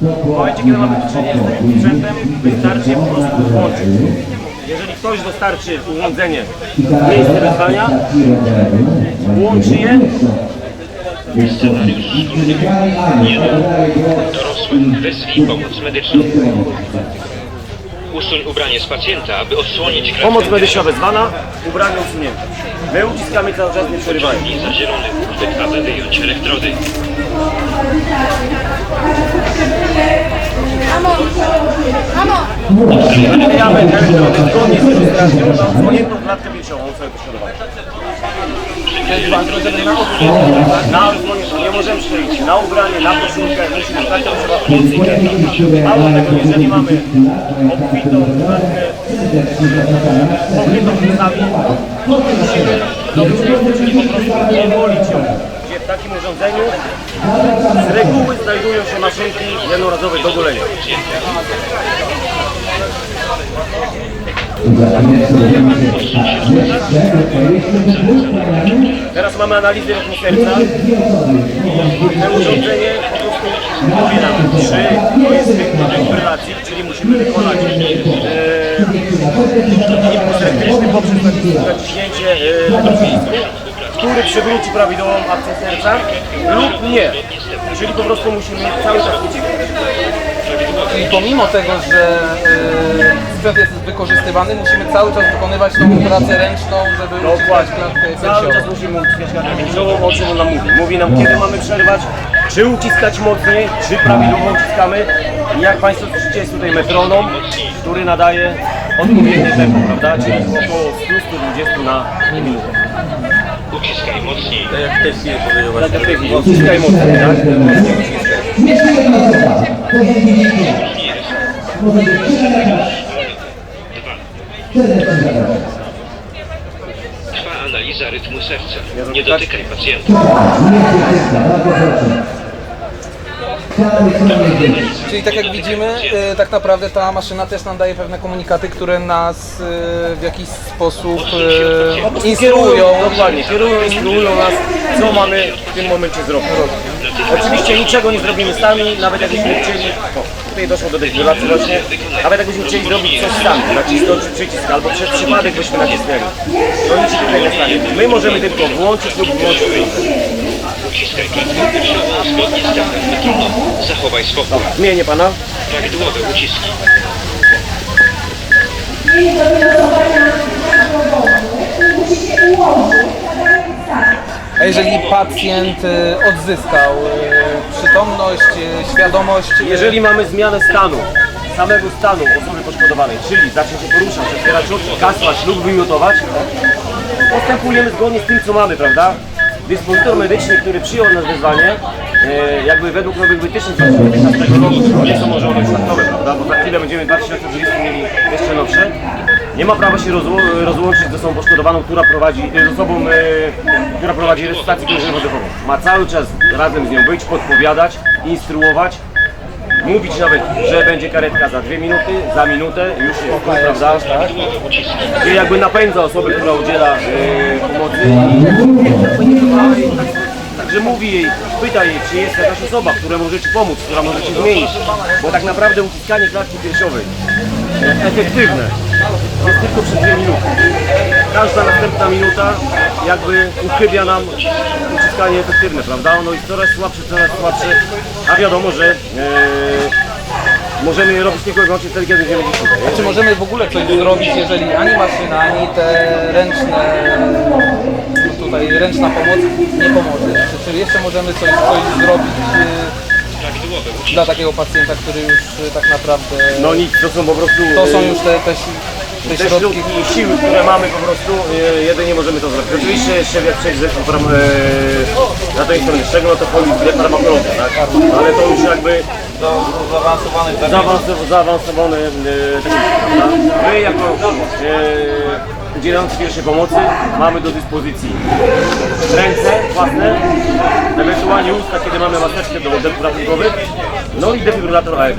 W momencie, kiedy mamy do czynienia z takim sprzętem, wystarczy po prostu włączyć. Jeżeli ktoś dostarczy urządzenie w miejsce wezwania, włączy je, Scenariusz szkolny 1. Dorosły, wezwij pomoc medyczną. Usuń ubranie z pacjenta, aby odsłonić klatkę pomoc medyczna wezwana, ubranie usunięte. My uciskamy cały czas, nie przerywając. Za zielony uchwyt, aby wyjąć elektrody. Na nie możemy przejść na ubranie, na koszulkę, musimy stać trzeba Mało tego, jeżeli mamy obfitą musimy to, prostu powolić ją. W takim urządzeniu z reguły znajdują się maszynki jednorazowe do golenia. Teraz mamy analizę rytmu serca. To urządzenie po mówi nam, czy to jest rytm defibrylacji, czyli musimy wykonać e, poprzez naciśnięcie e, który przywróci prawidłową akcję serca lub nie. Czyli po prostu musimy cały czas uciekać. Czyli pomimo tego, że y, sprzęt jest wykorzystywany, musimy cały czas wykonywać tą operację ręczną, żeby uciskać Dokładnie. klatkę Cały czas piersiową. musimy uciskać klatkę piersiową, o czym on nam mówi. Mówi nam, kiedy mamy przerwać, czy uciskać mocniej, czy prawidłowo uciskamy. I jak Państwo słyszycie, jest tutaj metronom, który nadaje odpowiednie tempo, prawda? Czyli około 100-120 na minutę. Uciskaj mocniej. Tak jak w tej chwili. Uciskaj mocniej, tak? Trwa analiza rytmu serca. Nie dotykaj pacjenta. Czyli tak jak widzimy, y, tak naprawdę ta maszyna też nam daje pewne komunikaty, które nas y, w jakiś sposób y, instruują. Dokładnie, kierują, instruują nas, co mamy w tym momencie zrobić. Oczywiście niczego nie zrobimy sami, nawet jakbyśmy chcieli, tutaj doszło do defibrylacji właśnie, nawet jakbyśmy chcieli zrobić coś sami, nacisnąć przycisk albo przez przypadek byśmy nacisnęli, to nic się tutaj nie stanie. My możemy tylko włączyć lub wyłączyć zgodnie z tempem metronomu. Zachowaj spokój. Zmienię pana. Prawidłowe uciski. A jeżeli pacjent y, odzyskał y, przytomność, y, świadomość, y, Jeżeli mamy zmianę stanu, samego stanu osoby poszkodowanej, czyli zacznie się poruszać, otwierać oczy, kasłać lub wymiotować, postępujemy zgodnie z tym, co mamy, prawda? Dyspozytor medyczny, który przyjął nas wezwanie, e, jakby według nowych wytycznych z 2015 roku, nie są może one już nowe, prawda? Bo za chwilę będziemy w 2020 mieli jeszcze nowsze. Nie ma prawa się rozło- rozłączyć z osobą poszkodowaną, która prowadzi, z osobą, e, która prowadzi resuscytację krążeniową. Ma cały czas razem z nią być, podpowiadać, instruować, mówić nawet, że będzie karetka za dwie minuty, za minutę, już jest, prawda? Czyli jakby napędza osobę, która udziela e, pomocy. I tak, także mówi jej, pyta jej, czy jest jakaś osoba, która może Ci pomóc, która może Ci zmienić, bo tak naprawdę uciskanie klatki piersiowej efektywne. Jest tylko przez dwie minuty. Każda następna minuta jakby uchybia nam uciskanie efektywne, prawda? Ono jest coraz słabsze, coraz słabsze, a wiadomo, że e, możemy je robić tylko i wyłącznie wtedy, kiedy będziemy gdzieś tutaj. czy możemy w ogóle coś zrobić, jeżeli ani maszyna, ani te ręczne, tutaj ręczna pomoc nie pomoże? Czy, czy jeszcze możemy coś, coś zrobić y, uciski. dla takiego pacjenta, który już y, tak naprawdę... No nic, to są po prostu... To są e, już te, te, te te środki, i siły, które mamy po prostu, e, jedynie możemy to zrobić. Oczywiście jeszcze jak przejść zresztą farm, e, na tej stronie, z czego no to chodzi farmakologia, tak? Ale to już jakby zaawansowanych zaawansowane, zaawansowane e, techniki, prawda? My jako e, udzielający pierwszej pomocy mamy do dyspozycji ręce własne, ewentualnie usta, kiedy mamy maseczkę do defibrylatorów, no i defibrylator AED.